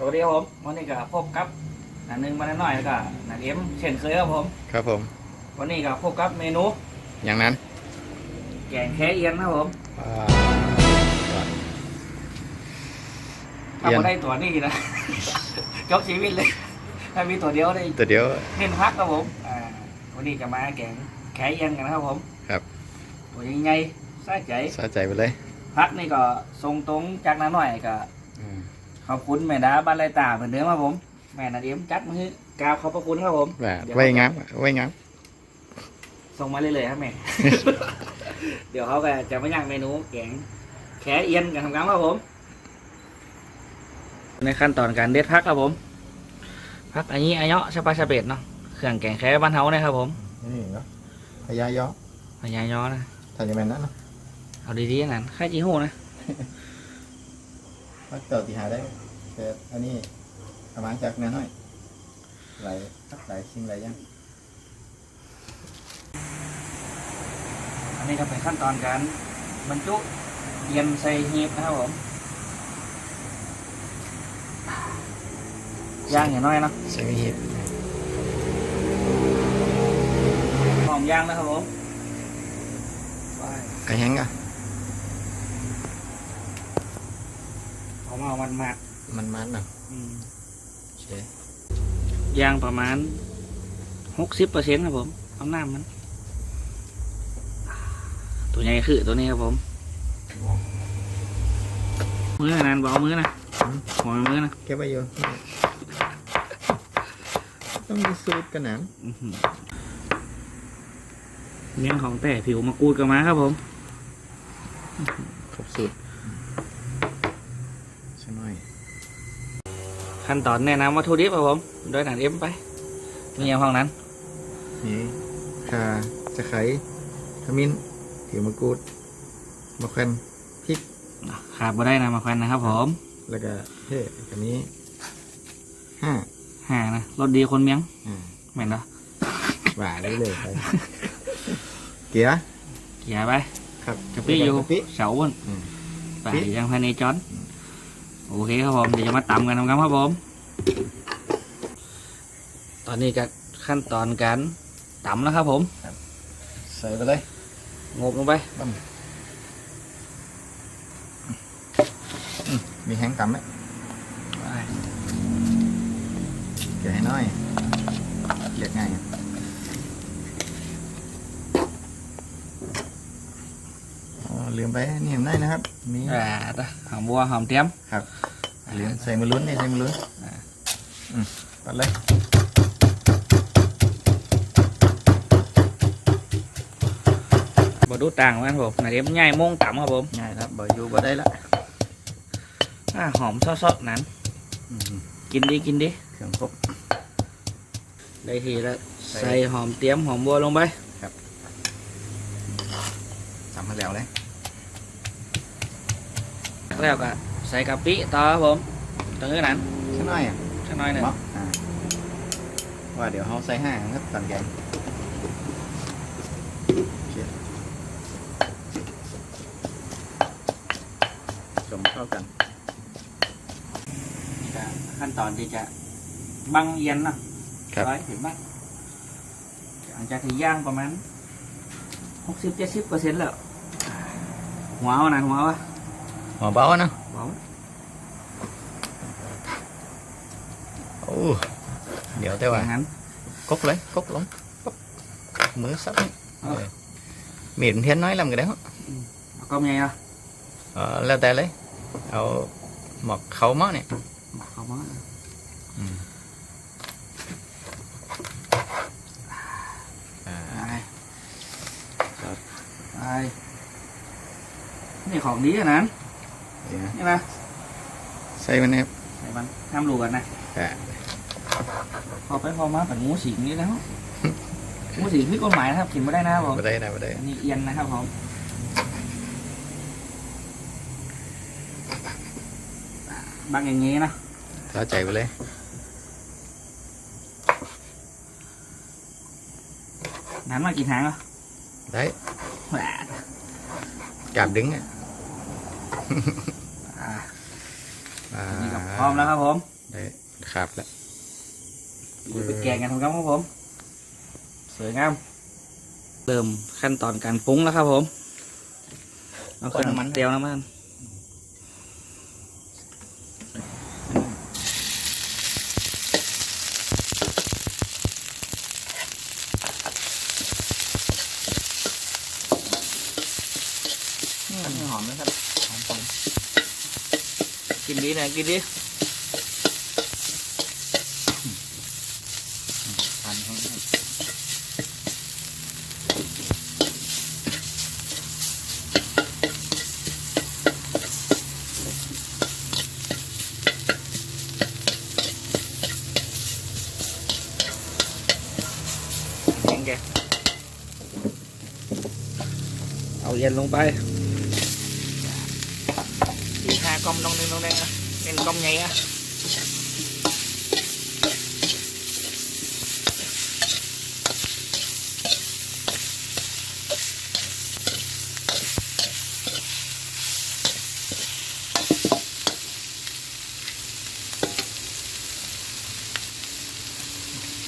สวัสดีครับผมวันนี้ก็พบกับนันหนึ่งมาหน่อยแล้วก็นันเอ็มเช่นเคยครับผม ครับผม วันนี้ก็พบกับเมนู อย่างนั้น แกงแค่เอียนครับผมอ่าถ้าเอียนบ่ได้ตัวนี้นะ จบชีวิตเลย ถ้ามีตัวเดียวได้แต่เดี๋ยวเน้นพักครับผมอ่าวันนี้จะมาแกงแค่เอียนกันนะครับผม ครับ ตัวยังไงใส่ใจสะใจไปเลย พักนี่ก็ทรงตรงจากน้าหน่อยก็อืม ขอบคุณแม่ดาบ้านไรตาเหมือนเดิมครับผม แม่นันเอ็มจัดมาให้กราบขอบพระคุณครับผมแบบเดี๋ยวไว้งามไว้งามส่งมาเรื่อยๆครับแม่ เดี๋ยวเขาก็จะมาย่างเมนูแกงแขเอียนกันทำกันครับผม ในขั้นตอนการเด็ดพักครับผม พักอันนี้อันเนาะชะปาชะเบ็ดเนาะ เครื่องแกงแค่บ้านเฮาเนี่ยครับผมนี่เนาะพยายอพญายอนะถ้าจะเป็นนั้นเนาะเอาดีๆนั่นค่าจีหูนะพักเต่าที่หาได้ แต่อันนี้ประมาณจากนั้นหน่อยหลายหลายสิ่งหลายอย่างอันนี้ก็เป็นขั้นตอนการบรรจุเอียนใส่หีบนะครับผมย่างอย่างน้อยเนาะใช่ไหมเห็ดหอมย่างนะครับผมกระแหงอะหอมเอามันมาก มันมันเนาะอืมโอเคย่างประมาณหกสิบเปอร์เซ็นต์ครับผมเอาน้ำมัน ตัวใหญ่คือตัวนี้ครับผมมือนะนานบอกเอามือนะหัวมือนะเก็บไว้อยู่ต้องมีสูตรกันหนามอื้อหือเมี่ยงของแต่ผิวมะกรูดกับมาครับผมครบสูตรใช่หน่อย ขั้นตอนแนะนำวัตถุดิบครับผมโดยหนังเอ็มไป มีอย่างห้องนั้น นี่ข่าจะไคร้ขมิ้นผิวมะกรูดมะแขวนขาดบ่ได้นะมาควันนะครับผมแล้วก็เฮ้อันนี้ห้าห่านะรสดีคนเมียงอ่าเหม็นเหรอหวานเลยเลยไปเกียร์เกี่ยไปครับกะปิอยู่กะปิ เสาอ้วนอืม ไปยังภายในจอน โอเคครับผมเดี๋ยวจะมาตำกันทำกันครับผม ตอนนี้ก็ขั้นตอนการตำแล้วครับผมใส่ไปเลยงบลงไปมีแห้งกำไหมเกี่ยให้น้อยเรียกง่ายอ๋อลื มไปนี่เห็นได้นะครับมีอ่าตะหอมบัวหอมเทียมลืมใส่มือลุ้นนี่ใส่มือลุ้นอ่าอืมปัดเลยบดูต่างกันครับผมนาเดียมง่ายโม่งต่ำครับผมง่ายครับบ่อยู่บ่ได้ละอ่าหอมซอสๆนั้นอืมกินดีกินดีเครื่องครบได้ทีแล้วใส่ใส่หอมเตรียมหอมบัวลงไปทำมาแล้วเลย แล้วก็ใส่กะปิต่อครับผมตรงนี้นั้นสักหน่อยอะสักหน่อยหนึ่งเนาะอ่าว่าเดี๋ยวเขาใส่ห้างครับตอนแกงโอเคจมเข้ากันนี่ก็ขั้นตอนที่จะบังเอียนเนาะครับร้อยถึงบ้างหลังจากที่ย่างประมาณหกสิบเจ็ดสิบเปอร์เซ็นต์แล้วหัวเอานะหัววะ หัวเบาเนาะหัวโอ้เดี๋ยวแต่อว่าย่างนั้นกกเลยกกลงกกมือซับนี่เอาเอ อมีดเทียนน้อยลำกันได้เหรอเอาก็มีเนาะเออแล้วแต่เลยเอาหมอกเขาหม้อเนี่ยเขามาอืมอ่าไปไปนี่ของดีขนาดนั้นเดี๋ยวนะนี่นะใส่มันนะครับใส่มันห้ามรูกันนะอ่าพอไปพอมาแบบงูสิงนี่แล้วงูสิงผิดกฎหมายนะครับกินไม่ได้นะครับผมไม่ได้นะไม่ได้อันนี้เอียนนะครับผมบังอย่างงี้นะเข้าใจไปเลยนั้นมากี่ทางอะได้แหวะกาบดึงอะ อ่าอ่านี่ก็พร้อมแล้วครับผมได้ขาดแล้วเดี๋ยวไปแกงกันครับครับผม สวยงามเริ่มขั้นตอนการปรุงแล้วครับผมเอาเครื่องเตียวน้ำมัน กินดีนะกินดี พันเขา แข็งแกเอาเย็นลงไป สี่ห้ากลมน้องนึงน้องแดงนะเป็นกลมใหญ่อะ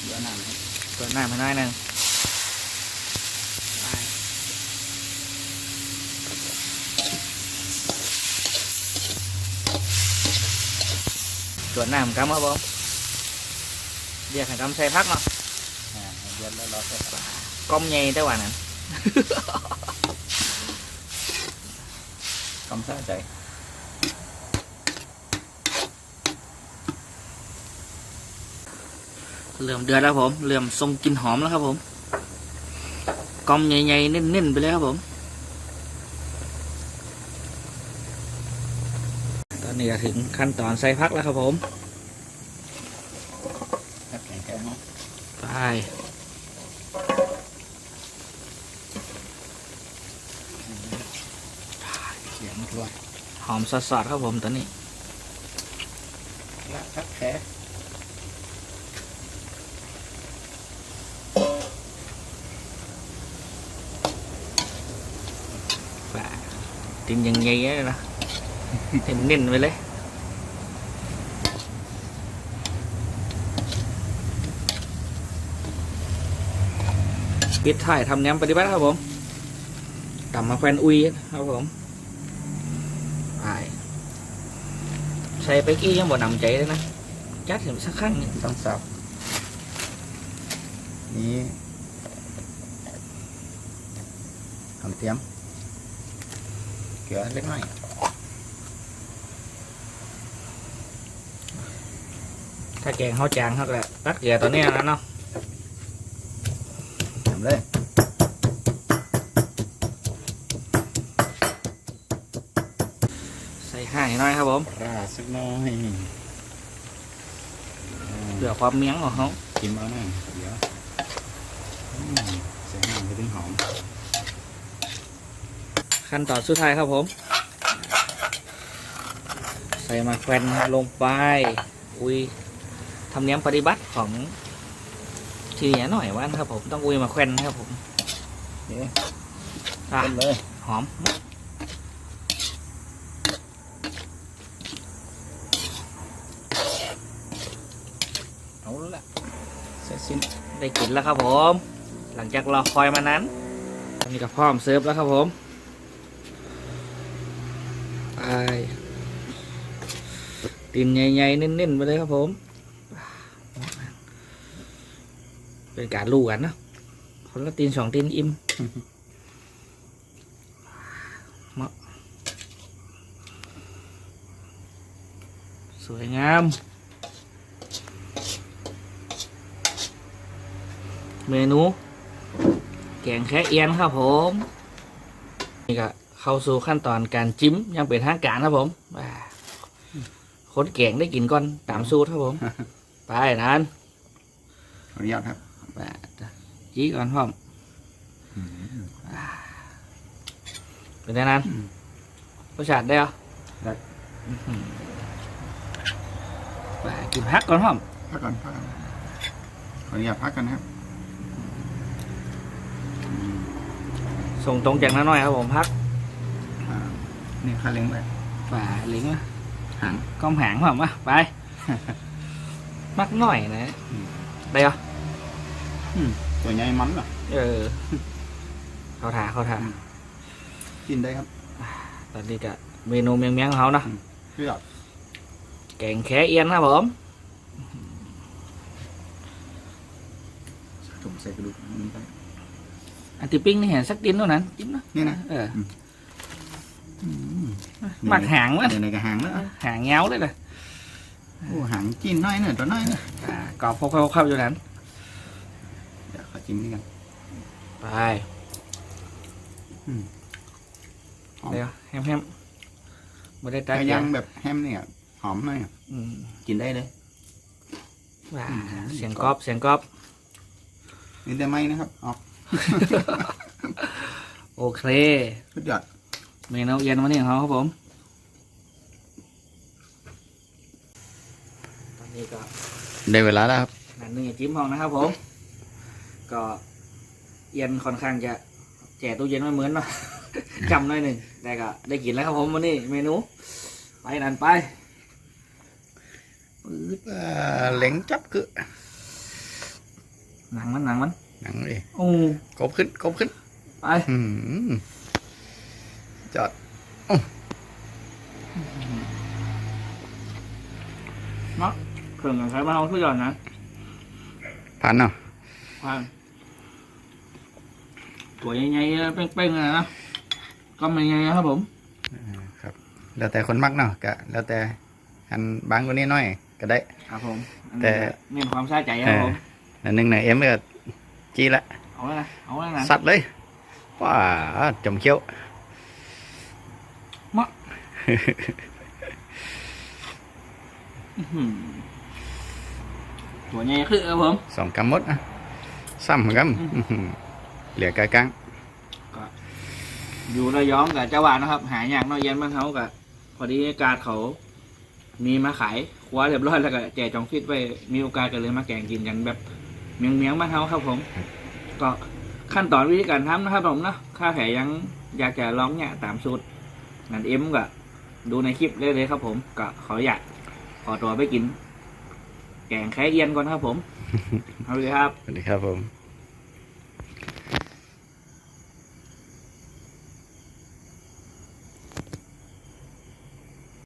เดี๋ยวน้ำให้เปิดน้ำให้หน่อยหนึง ไป ส่วนน้ำกำครับผมเรียกให้กำใส่พักเนาะอ่าเดือนแล้วเราก็กลมใหญ่แต่ว่านั้นกำซาใจเริ่มเดือดแล้วผมเริ่มทรงกลินหอมแล้วครับผมกลมใหญ่ๆเน้นๆไปเลยครับผม ตอ นนี้ก็ถึงขั้นตอนใส่พักแล้วครับผมแค่แข็งแข็งเนาะไปเสียงด้วยหอมสดๆครับผมตอนนี้ละทักแค่ và tin dần nhây á nè thì nín vậy lấy ปิดถ่ายทำแนมปฏิบัติครับผมกลับมาแควนอุยครับผมไปใส่ไปกี้ยังบ่นำใจเลยนะจัดถึงสักครั้งหนึ่งต้องสับนี่ทำเตรียมเกลือเล็กน้อย ถ้าแกงข้าวจางเขาก็ตัดเกลือตัวเนี้ยนะเนาะทำเลยใส่ห้าให้น้อยครับผมราดสักหน้อยเพื่อความเมียงของเขากินมาหน่อยเดี๋ยวอืมใส่น้ำไปถึงหอมขั้นตอนสุดท้ายครับผม ใส่มาแควนลงไป อุ้ย ทำเนียมปฏิบัติของทีเหนียหน่อยว่านะครับผมต้องอุ้ยมาแควนนะครับผมเอ๊ะอะเต็มเลยหอมเอาละเสร็จสิ้นได้กินแล้วครับผม หลังจากรอคอยมานั้นตอนนี้ก็พร้อมเสิร์ฟแล้วครับผมไปตีนใหญ่ๆเน้นๆไปเลยครับผม เป็นการลู่กันเนอะคนละตีนสองตีนอิ่มเมาะสวยงาม เมนู แกงแค่เอียนครับผม นี่ก็เข้าสู่ขั้นตอนการจิ้มยังเป็นทางการครับผมคนแกงได้กินก่อนตามสูตรครับผม ไปนั้นขออนุญาตครับ ไปจี้ก่อนพร้อมเป็นไงนั้นรสชาติได้เหรอได้อื้อหือไปกินพักก่อนพร้อมพักก่อนพักก่อนขออนุญาตพักกันนะครับ ส่งตรงจากน้าน้อยครับผมพักอ่านี่ค่าเลี้ยงไปไปลิงก์มาหางกล้องหางพร้อมมาไป มักหน่อยนะอืมได้เหรอ ตัวใหญ่มันอะเออ เขาถาเขาถากินได้ครับ ตอนนี้ก็เมนูเมียงเมียงๆของเขาเนาะเพื่อแกงแค่เอียนครับผมถุงใส่กระดูกนี่ไปอันที่ปิ้งนี่เห็นสักดินเท่านั้นจิ้มนะนี่นะเอออืมหมักหางวะเดี๋ยวในกระหางแล้วหางเงี้ยวเลยเลยโอ้หางกินน้อยเนี่ยตัวน้อยเนี่ยอ่ากรอบครบๆอยู่นั้น เดี๋ยวขอจิ้มนี่กันไปอืมหอมเดี๋ยวแฮมแฮมๆไม่ได้ตัไก่ดย่างแบบแฮมเนี่ยหอมหน่อยอะอืมกินได้เลย ว้าอืมเสียงกรอบเสียงกรอบ นี่แต่ไม่นะครับออกโอเค สุดยอดเมนูเย็นวันนี้ของเขาครับผม ตอนนี้ก็ได้เวลาแล้วครับ นั่นหนึ่งจิ้มห้องนะครับผม ก็เย็นค่อนข้างจะแจกตู้เย็นไม่เหมือนเนาะ จำหน่อยหนึ่งแต่ก็ได้กินแล้วครับผมวันนี้เมนู ไปนั่นไปเล็งจับคือหนังมันหนังมันหนังเลยโอ้กบขึ้นกบขึ้นไปอืมจอดเครื่องใช้มาเอาทุกอย่างนะผ่านเนาะผ่าน ตัวใหญ่ๆเป้งๆเลยนะก็ไม่ใหญ่ครับผมครับ แล้วแต่คนมักเนาะก็แล้วแต่อันบางกว่านี้หน้อยก็ได้ ครับผมอันแต่นี้ก็เน้นความใส่ใจครับผมอันหนึ่งเนี่ยเอ็มก็จี้ละเอาไว้นะเอาไว้นะสัตว์เลยว้าจมเขี้ยวอื้อหือตัวใหญ่คือครับผมสองกำมดอะซ้ำกำอื้อหือ เหลือกายกลางอยู่ระยองกับเจ้าหวานนะครับ หายากเน้อยเย็นบ้านเขากับพอดีอากาศเขา มีมาขายคว้าเรียบร้อยแล้วก็แจกจองฟิตไว้มีโอกาสก็เลยมาแกงกินกันแบบเมียงเมียงๆบ้านเขาครับผม ก็ขั้นตอนวิธีการทำนะครับผมเนาะข้าแผยังอยากจะลองเนี่ยตามสูตรนั่นเอ็มก็ดูในคลิปเลยเลยครับผมก็ขออยากขอตัวไปกิน แกงแค่เอียนก่อนครับผม เอาเลยครับ สวัสดีครับผม